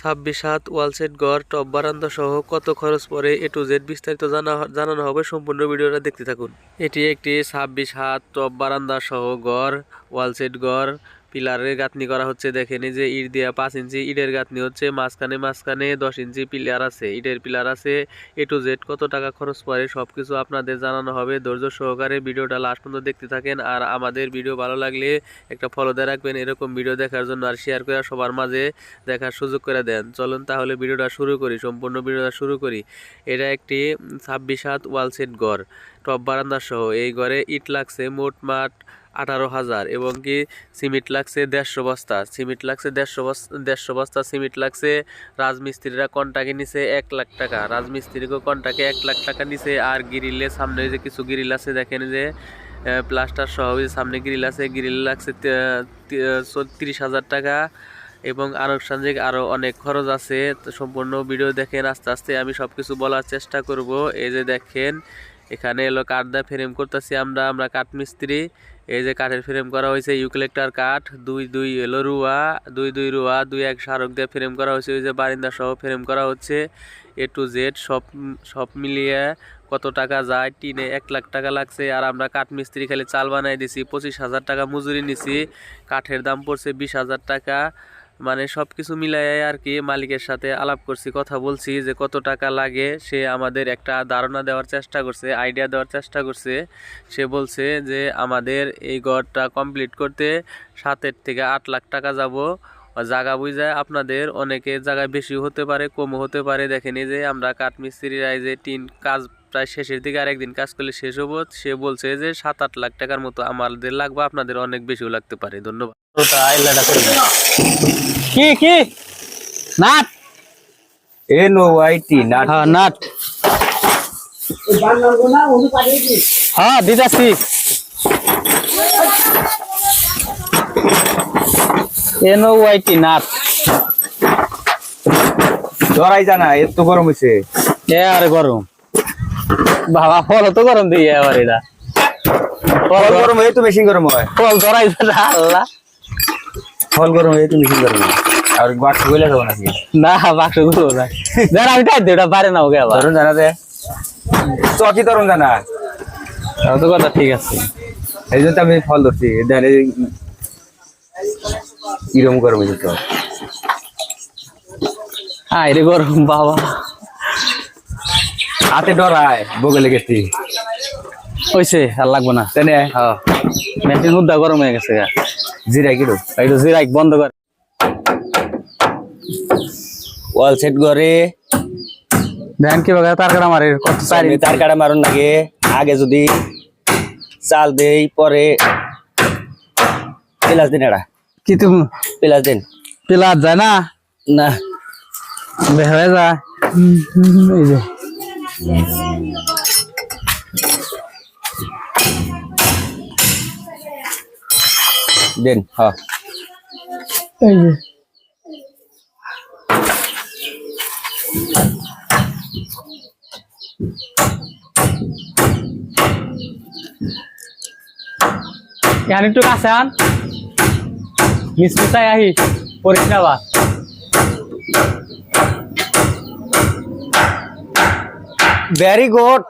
ছাব্বিশ হাত, ওয়ালসেট, গড়, টপ, বারান্দা সহ কত খরচ পড়ে এ টু জেড বিস্তারিত জানা জানানো হবে সম্পূর্ণ ভিডিওটা দেখতে থাকুন। এটি একটি ছাব্বিশ হাত, টপ, বারান্দা সহ গড়, ওয়ালসেট, গড় পিলারের গাঁথনি করা হচ্ছে, দেখেন যে ইট দেওয়া পাঁচ ইঞ্চি ইটের গাঁথনি হচ্ছে, মাঝখানে মাঝখানে দশ ইঞ্চি পিলার আছে, ইটের পিলার আছে, এ টু জেড কত টাকা খরচ পড়ে সব কিছু আপনাদের জানানো হবে, ধৈর্য সহকারে ভিডিওটা লাস্ট পর্যন্ত দেখতে থাকেন, আর আমাদের ভিডিও ভালো লাগলে একটা ফলো দিয়ে রাখবেন, এরকম ভিডিও দেখার জন্য আর শেয়ার করে সবার মাঝে দেখার সুযোগ করে দেন। চলুন তাহলে ভিডিওটা শুরু করি, সম্পূর্ণ ভিডিওটা শুরু করি। এটা একটি ছাব্বিশ হাত ওয়ালসেট ঘর টপ বারান্দা সহ, এই ঘরে ইট লাগছে, মোট মাঠ আঠারো হাজার এবং কি সিমেন্ট লাগছে দেড়শো বস্তা। সিমেন্ট লাগছে দেড়শো বস্তা দেড়শো বস্তা সিমেন্ট লাগছে রাজমিস্ত্রিরা কন্টাকে নিছে এক লাখ টাকা। রাজমিস্ত্রিকে কন্টাকে এক লাখ টাকা নিছে আর গিরিলে সামনে যে কিছু গিরিল আছে, দেখেন যে প্লাস্টার সহ সামনে গ্রিল আছে, গ্রিল লাগছে তিরিশ হাজার টাকা এবং আনুষ্ঠানিক আরও অনেক খরচ আছে। সম্পূর্ণ ভিডিও দেখেন, আস্তে আস্তে আমি সব কিছু বলার চেষ্টা করব। এই যে দেখেন, এখানে এলো কাঠ দা ফ্রেম করতেছি আমরা আমরা কাঠ মিস্ত্রি এই যে কাঠের ফ্রেম করা হয়েছে ইউক্লেক্টার কাঠ, দুই দুই এলো রুয়া, দুই দুই রুয়া, দুই এক সারক দিয়ে ফ্রেম করা হয়েছে, ওই যে বারিন্দা সহ ফ্রেম করা হচ্ছে। এ টু জেড সব সব মিলিয়ে কত টাকা যায়, টিনে এক লাখ টাকা লাগছে। আর আমরা কাঠ মিস্ত্রি খালি চাল বানাই দিছি, পঁচিশ হাজার টাকা মজুরি নিছি। কাঠের দাম পড়ছে বিশ হাজার টাকা। মানে সব কিছু মিলাই আর কি মালিকের সাথে আলাপ করছি, কথা বলছি যে কত টাকা লাগে, সে আমাদের একটা ধারণা দেওয়ার চেষ্টা করছে আইডিয়া দেওয়ার চেষ্টা করছে। সে বলছে যে আমাদের এই ঘরটা কমপ্লিট করতে সাতের থেকে আট লাখ টাকা যাব। জায়গা বুঝায় আপনাদের অনেকে জায়গায় বেশি হতে পারে, কমও হতে পারে। দেখেন যে আমরা কাঠমিস্ত্রিরা এই যে টিন কাজ প্রায় শেষের দিকে আরেকদিন কাজ করলে শেষ হব। সে বলছে যে সাত আট লাখ টাকার মতো আমাদের লাগবে, আপনাদের অনেক বেশিও লাগতে পারে। ধন্যবাদ। কি কি? নাট। এন ও আইটি নাট। হ্যাঁ নাট। হ্যাঁ দিদাসি এনো ওয়াইটি নাট। ধরাই জানা এত গরম হয়েছে এ আরে গরম। বাবা ফল তো গরম দিয়ে এবার এটা। ফল গরম হয়ে তো মেশিন গরম হয়। ফল ধরাই আল্লাহ। ফল গরম হয়ে তো মেশিন গরম আর বাক্স গইলে যাব নাকি? না বাক্সগুলো না। আমি খাই ওটা পারে না ওকে আবার। ধরুন জানা দে। চকি তরুণ জানা? তো কথা ঠিক আছে। এই জন্য আমি ফল ধরছি। দেন এই কিরম গরম হয়েছে তো। আয় রে গরম বাবা। হাতে ডরায় বগলে গেছি। হইছে আর লাগবো না। তেনে হ্যাঁ। মেশিন হুদ্দা গরম হয়ে গেছে গা। জিরা কিরো একটু জিরাইক বন্ধ কর। ওয়াল সেট করে দেখেন কি বাগা তার কাটা মারে কত চারি তার কাটা মারুন লাগে। আগে যদি চাল দেই পরে পিলাস দিন এটা কি তুমি? পিলাস দিন। পিলার যায় না? না। বের যায় এই যে। দেন হ্যাঁ এই যে। এখানে একটু কাছে আন। মিসমিসাই আহি পরিস না বা ভেরি গুড